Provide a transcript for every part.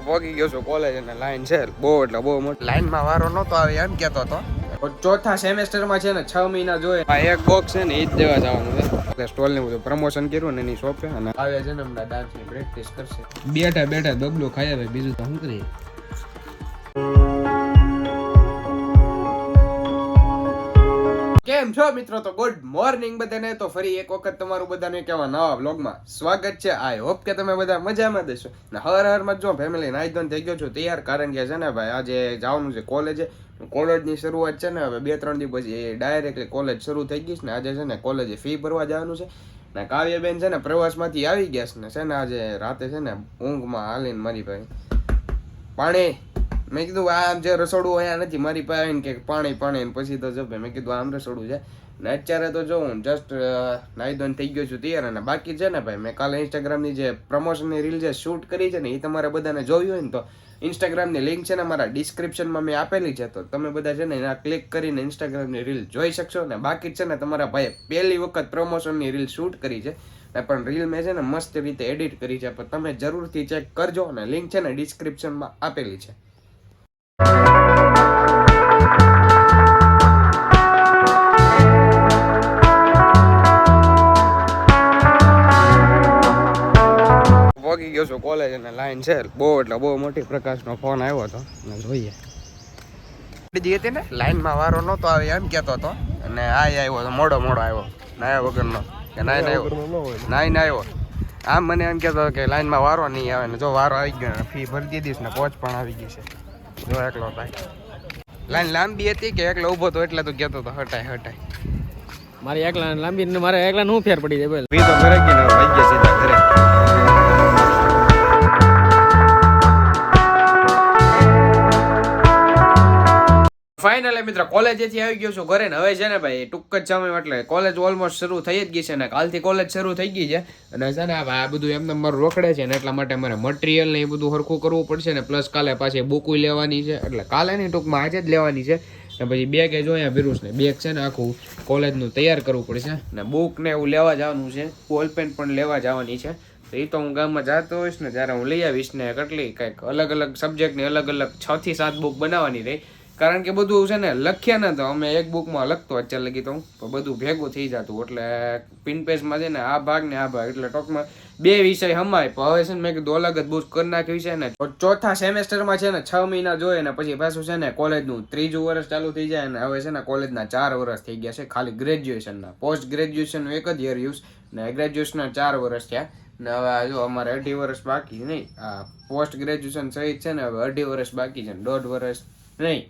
પહોંચી ગયો છું કોલેજ અને લાઈન છે. બહુ એટલે બહુ મોટી. લાઈનમાં વારો નહોતો આવે એમ કહેતો હતો. ચોથા સેમેસ્ટરમાં છે ને છ મહિના જોઈએ. આ એક બોક્સ છે ને એ જ દેવા જવાનું છે. એટલે સ્ટોલ ને બધું પ્રમોશન કર્યું ને એની શોપે અને આવે છે ને હમણાં ડાન્સની પ્રેક્ટિસ કરશે. બેઠા બેઠા ડબલું ખાઈ આવે બીજું તો શું કરીએ? કેમ છો મિત્રો? તો ગુડ મોર્નિંગ બધાને. તો ફરી એક વખત તમારું બધાને કેવા નવા બ્લોગમાં સ્વાગત છે. આઈ હોપ કે તમે બધા મજામાં દેશો ને હર હરમાં જો ફેમિલી નાઈ ધોન થઈ ગયો છું તૈયાર, કારણ કે છે ને ભાઈ આજે જવાનું છે કોલેજે કોલેજની શરૂઆત છે ને હવે બે ત્રણ દિવસ પછી ડાયરેક્ટલી કોલેજ શરૂ થઈ ગઈ છે ને આજે છે ને કોલેજે ફી ભરવા જવાનું છે. ને કાવ્યબેન છે ને પ્રવાસમાંથી આવી ગયા છે ને છે ને આજે રાતે છે ને ઊંઘમાં હાલીને મારી ભાઈ. પાણી મેં કીધું, આ જે રસોડું અહીંયા નથી, મારી પાસે આવીને કે પાણી પાણી પછી તો જો ભાઈ. મેં કીધું, આમ રસોડું છે. ને અત્યારે તો જો હું જસ્ટ નાઈ ધોઈને થઈ ગયો છું તૈયાર અને બાકી છે ને ભાઈ, મેં કાલે ઇન્સ્ટાગ્રામની જે પ્રમોશનની રીલ જે શૂટ કરી છે ને, એ તમારે બધાને જોવી હોય ને તો ઇન્સ્ટાગ્રામની લિંક છે ને મારા ડિસ્ક્રિપ્શનમાં મેં આપેલી છે, તો તમે બધા છે ને એના ક્લિક કરીને ઇન્સ્ટાગ્રામની રીલ જોઈ શકશો ને બાકી છે ને તમારા ભાઈએ પહેલી વખત પ્રમોશનની રીલ શૂટ કરી છે ને પણ રીલ મેં છે ને મસ્ત રીતે એડિટ કરી છે, પણ તમે જરૂરથી ચેક કરજો અને લિંક છે ને ડિસ્ક્રિપ્શનમાં આપેલી છે. ગયો છું કોલેજ અને લાઈન છે. બહુ એટલે બહુ મોટી પ્રકાશનો ફોન આવ્યો હતો. અને જોઈએ. બીજી હતી ને? લાઈનમાં વારો નહોતો આવે એમ કહેતો હતો. અને આ આવ્યો તો મોડો મોડો આવ્યો. નાયા વગરનો. કે નાઈ આવ્યો. નાઈ આવ્યો. આમ મને એમ કહેતો કે લાઈનમાં વારો નહીં આવે ને જો વારો આવી ગયો ને ફી ભરી દીધી ને પહોંચ પણ આવી ગઈ છે. જો એકલો ભાઈ. લાઈન લાંબી હતી કે એકલો ઊભો હતો એટલે તો કહેતો હતો હટાય હટાય. મારી એકલા લાંબી મારે એકલા નું ફેર પડી જાય ભાઈ ફી તો ઘરે ગઈ ને હવે વહી ગયા ફાઇનલી મિત્ર કોલેજેથી આવી ગયો છું ઘરે ને હવે છે ને ભાઈ ટૂંક જ સમય એટલે કોલેજ ઓલમોસ્ટ શરૂ થઈ જ ગઈ છે ને કાલથી કોલેજ શરૂ થઈ ગઈ છે. અને છે ને આ બધું એમને મારું રોકડે છે ને એટલા માટે મારે મટીરિયલ ને એ બધું સરખું કરવું પડશે ને પ્લસ કાલે પાછી બુકુ લેવાની છે. એટલે કાલે નહીં, ટૂંકમાં આજે જ લેવાની છે. ને પછી બેગ એ જોયા વિરુસ ને બેગ છે ને આખું કોલેજનું તૈયાર કરવું પડશે. ને બુક ને એવું લેવા જવાનું છે. બોલ પેન પણ લેવા જવાની છે. તો એ તો હું ગામમાં જતો હોઈશ ને, જ્યારે હું લઈ આવીશ ને કેટલી કંઈક અલગ અલગ સબ્જેક્ટની અલગ અલગ છ થી સાત બુક બનાવવાની રહી. કારણ કે બધું છે ને લખ્યા ને તો અમે એક બુકમાં લખતો અત્યારે લગી તો બધું ભેગું થઈ જતું. એટલે પિન પેજમાં છે ને, આ ભાગ ને આ ભાગ. એટલે ટોકમાં બે વિષય હમાય પણ હવે છે ને, મેં કીધું અલગ જ બુક કરી નાખ્યું છે ને. ચોથા સેમેસ્ટરમાં છે ને, છ મહિના જોઈએ ને, પછી પાછું છે ને કોલેજનું ત્રીજું વર્ષ ચાલુ થઈ જાય ને, હવે છે ને કોલેજના ચાર વર્ષ થઈ ગયા છે, ખાલી ગ્રેજ્યુએશનના પોસ્ટ ગ્રેજ્યુએશનનું એક જ યર યુઝ ને ગ્રેજ્યુએશનના ચાર વર્ષ થયા. ને હવે જો અમારે અઢી વર્ષ બાકી નહીં. આ પોસ્ટ ગ્રેજ્યુએશન સહિત છે ને, હવે અઢી વર્ષ બાકી છે ને, દોઢ વર્ષ નહીં.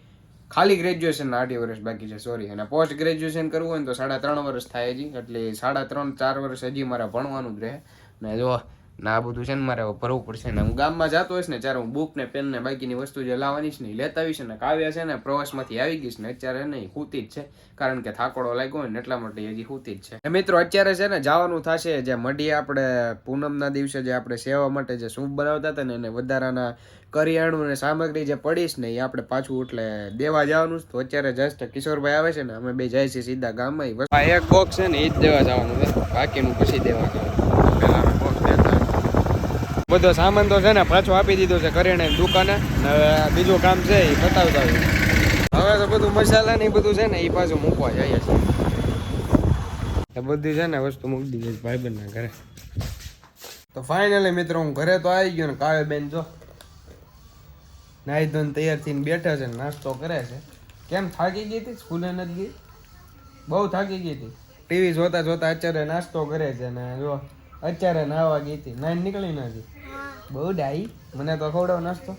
ખાલી ગ્રેજ્યુએશનના અઢી વર્ષ બાકી છે સોરી અને પોસ્ટ ગ્રેજ્યુએશન કરવું હોય ને તો સાડા ત્રણ વર્ષ થાય હજી. એટલે સાડા ત્રણ ચાર વર્ષ હજી મારે ભણવાનું જ રહે. ને જો ને, આ બધું છે ને મારે ભરવું પડશે ને. હું ગામમાં જતો હોઈશ ને ત્યારે હું બુક ને પેન ને બાકીની વસ્તુ જે લાવવાની છે ને લેતા આવીશ ને કાવ્યા છે ને પ્રવાસમાંથી આવી ગઈશ ને અત્યારે નહીં હુતી જ છે. કારણ કે થાકોડો લાગ્યો હોય ને એટલા માટે હજી હુતી જ છે. મિત્રો, અત્યારે છે ને જવાનું થશે જે મઢીએ આપણે પૂનમના દિવસે જે આપણે સેવા માટે જે સૂપ બનાવતા હતા ને એને વધારાના કરિયાણું ને સામગ્રી જે પડીશ ને એ આપણે પાછું એટલે દેવા જવાનું. તો અત્યારે જસ્ટ કિશોરભાઈ આવે છે ને, અમે બે જાય છે સીધા ગામમાં. એક બોક્સ છે ને, એ જ દેવા જવાનું છે. બાકીનું પછી દેવા જવાનું પહેલા અમે box દેતા આવ્યા. બધો સામાન તો છે ને પાછો આપી દીધો છે કરિયાણાની દુકાને. હવે બીજું કામ છે એ બતાવતા હવે તો બધું મસાલા ને એ બધું છે ને એ પાછું મૂકવા જઈએ છે બધી છે ને વસ્તુ મૂકી દીધી છે ભાઈબંધના ઘરે. તો ફાઇનલી મિત્રો હું ઘરે તો આવી ગયો ને કાવે બેન જો. નાઈ ધોઈને તૈયાર થઈને બેઠા છે નાસ્તો કરે છે. કેમ થાકી ગઈ હતી? સ્કૂલે નથી ગઈ? બહુ થાકી ગઈ હતી. ટીવી જોતા જોતા અત્યારે નાસ્તો કરે છે ને જો અત્યારે નાવા ગઈ હતી. નાઈન નીકળી નથી બહુ ડાઈ. મને તો ખવડાવ નાસ્તો.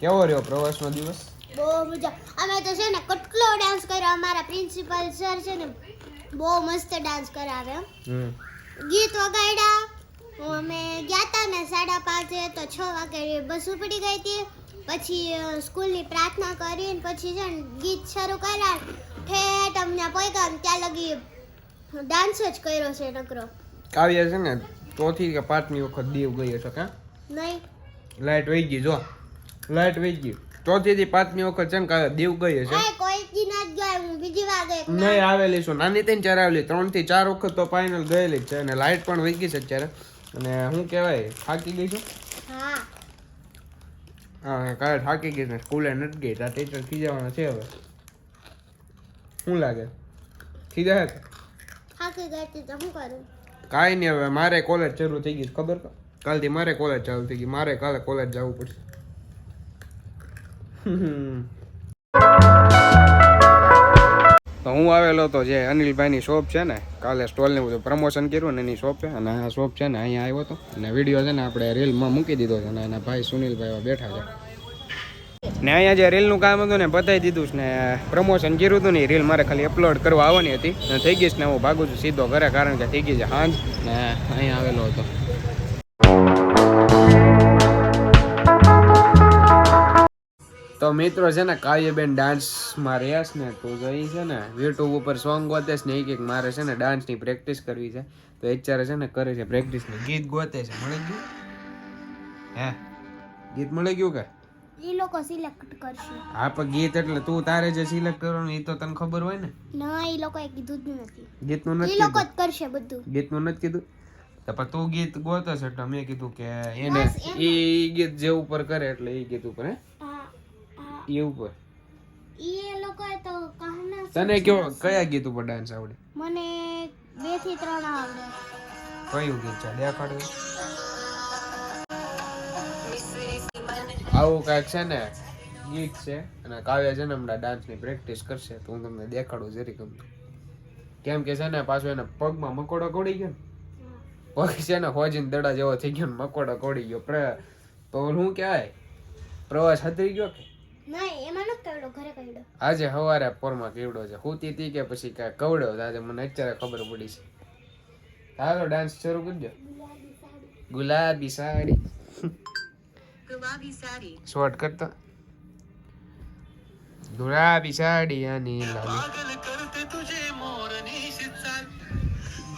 કેવો રહ્યો પ્રવાસનો દિવસ? બહુ મજા. અમે તો છે ને કેટલો ડાન્સ કર્યો. અમારા પ્રિન્સિપલ સર છે ને બહુ મસ્ત ડાન્સ કરાવે ગીત વગાડ્યા. અમે ગયા હતા ને સાડા પાંચે તો છ વાગે બસ ઉપડી ગઈ હતી. પછી સ્કૂલની પ્રાર્થના કરીને પછી છે ને ગીત શરૂ કર્યા. ઠેઠ અમને પોઈ ને ત્યાં લગી ડાન્સ જ કર્યો છે નકરો. કાવ્ય છે ને ચોથી કે પાંચમી વખત દીવ ગઈ હશે કા? નહીં. લાઈટ વહી ગઈ જો. લાઈટ વહી ગઈ. ચોથી થી પાંચમી વખત છે ને કાવ્ય દીવ ગઈ. હશે નહીં આવેલી છું. નાની થઈને ચાર આવેલી. ત્રણથી ચાર વખત તો ફાઇનલ ગયેલી જ છે. અને લાઈટ પણ વહી ગઈ છે અત્યારે. અને શું કહેવાય? થાકી ગઈ છું? હા. કાલે થાકી ગઈ ને સ્કૂલે નથી ગઈ. તાર ટીચર ખીજાવાના છે હવે. શું લાગે? ખીજા થાકી ગઈ તો શું કરું? કાંઈ નહીં, હવે મારે કોલેજ ચાલુ થઈ ગઈ ખબર કાલથી મારે કોલેજ ચાલુ થઈ ગઈ, મારે કાલે કોલેજ જવું પડશે. તો હું આવેલો હતો જે અનિલભાઈની શોપ છે ને, કાલે સ્ટોલને બધું પ્રમોશન કર્યું ને એની શોપ છે અને આ શોપ છે ને, અહીંયા આવ્યો હતો અને વીડિયો છે ને આપણે રીલમાં મૂકી દીધો છે, અને એના ભાઈ સુનિલભાઈ બેઠા છે. ને અહીંયા જે રીલનું કામ હતું ને, બતાવી દીધું ને પ્રમોશન કર્યું હતું ને રીલ મારે ખાલી અપલોડ કરવા આવવાની હતી. ને થઈ ગઈ ને, હું ભાગું છું સીધો ઘરે, કારણ કે થઈ ગઈ છે હાંજ ને અહીંયા આવેલો હતો. તો મિત્રો છે ને, કાવ્યબેન ડાન્સમાં રહ્યા છે ને, તો જઈ છે ને યુટ્યુબ ઉપર સોંગ ગોતે છે ને એક એક મારે છે ને ડાન્સની પ્રેક્ટિસ કરવી છે. તો અત્યારે છે ને, કરે છે પ્રેક્ટિસ ગીત ગોતે છે. મળી ગયું? હે? ગીત મળી ગયું કે? એ લોકો સિલેક્ટ કરશે. હા પણ ગીત એટલે તું તારે જે સિલેક્ટ કરવાનું એ તો તને ખબર હોય ને? ના એ લોકોએ કીધું જ નથી. ગીતનું એ નથી લોકો કીધું? જ કરશે બધું. ગીતનું નથી કીધું? તો પણ તું ગીત ગોતો છે એટલે મેં કીધું કે એને એ ગીત જે ઉપર કરે એટલે એ ગીત ઉપર હે? એ ઉપર. એ લોકો તો કહના તને કયો કયા ગીત ઉપર ડાન્સ આવડે? મને બેથી ત્રણ આવડે. કયું ગીત છે? દેખાડો. આવું કાંઈક છે ને ગીત છે અને કાવ્ય છે ને હમણાં ડાન્સની પ્રેક્ટિસ કરશે તો હું તમને દેખાડું જરી ગમતું કેમ કે છે ને પાછો એને પગમાં મકોડો કોડી ગયો ને. પગ છે ને હોજીને દડા જેવો થઈ ગયો ને મકોડો કોડી ગયો. પ્રે તો હું કહેવાય? પ્રવાસ હતરી ગયો કે? આજે સવારે પોરમાં કેવડો છે. હુતી હતી કે પછી કાંઈ કવડ્યો? આજે મને અત્યારે ખબર પડી છે. હાલો ડાન્સ શરૂ કરજો ગુલાબી સાડી. ગુલાબી સાડી શોર્ટ કરતા ગુલાબી સાડી અને લાલી.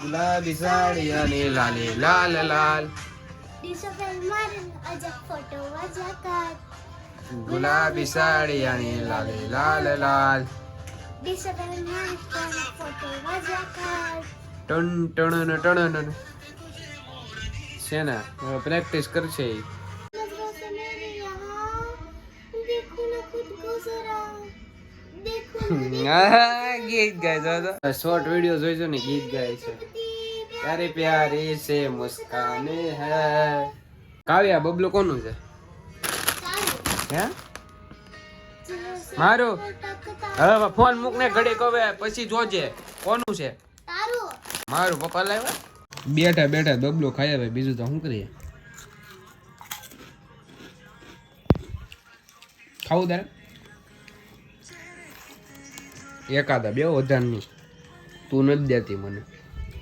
ગુલાબી સાડી અને લાલી લાલ લાલ. ગુલાબી સાડી અને લાલી લાલ લાલ. ટણ ટણ ન ટણ શેના? પ્રેક્ટિસ કરશે આ ગીત ગાય તો. શોર્ટ વિડિયો જોઈજો ને, ગીત ગાય છે. તારી પ્યારી છે, મુસ્કાને હે. કાવ્યા, બબલું કોનું છે? હે? મારું? હવે ફોન મૂક ને ઘડી કવે પછી જોજે. કોનું છે? મારું, પપ્પા લાવ્યા? બેઠા બેઠા, બબલું ખાયા ભાઈ બીજું તો શું કરીએ? ખાવું તારે? એકાદા બે વધારની. તું નથી દેતી મને.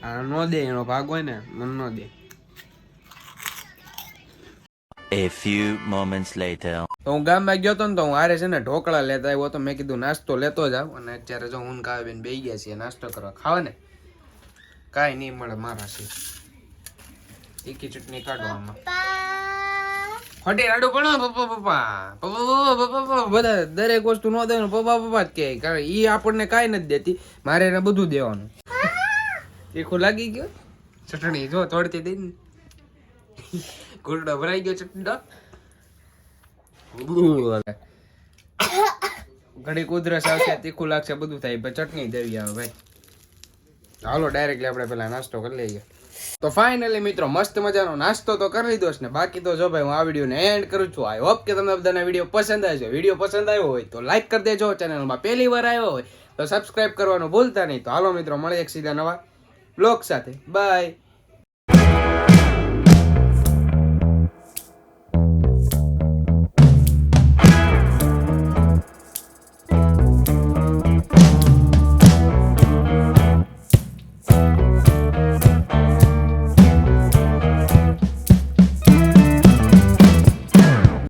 આ ન દે એનો ભાગ હોય ને મને ન દે. A few moments later. તો હું ગામમાં ગયો તો ને તો હું હારે છે ને ઢોકળા લેતા આવ્યો તો મેં કીધું નાસ્તો લેતો જાવ અને અત્યારે જો હું કાવે બેન બેસી ગયા છીએ નાસ્તો કરવા. ખાવા ને? કાંઈ નહીં મળે મારા છે. ટીકી ચટણી કાઢો પા રાડું પણ પપ્પા પપ્પા. પપ્પા પપ્પા બધા દરેક વસ્તુ નો દેવાનું. પપ્પા પપ્પા, જ કહે. કારણ ઈ આપણને કાંઈ નથી દેતી. મારે એને બધું દેવાનું. તીખું લાગી ગયો? ચટણી જો તોડતી દઈ ને. ગુરડો ભરાઈ ગયો ચટણી ઘડી કુદરસ આવશે તીખું લાગશે, બધું થાય. ચટણી દેવી આવે, ભાઈ. હાલો ડાયરેક્ટલી આપણે પેલા નાસ્તો કરી લઈએ. તો ફાઇનલી મિત્રો, મસ્ત મજાનો નાસ્તો તો કરી લીધો છે ને બાકી તો જો ભાઈ હું આ વિડીયોને એન્ડ કરું છું. આઈ હોપ કે તમને બધાને વીડિયો પસંદ આવ્યો વીડિયો પસંદ આવ્યો હોય તો લાઈક કરી દેજો. ચેનલમાં પહેલી વાર આવ્યો હોય તો સબસ્ક્રાઇબ કરવાનું ભૂલતા નહીં. તો હાલો મિત્રો, મળીએ એક સીધા નવા બ્લોગ સાથે. બાય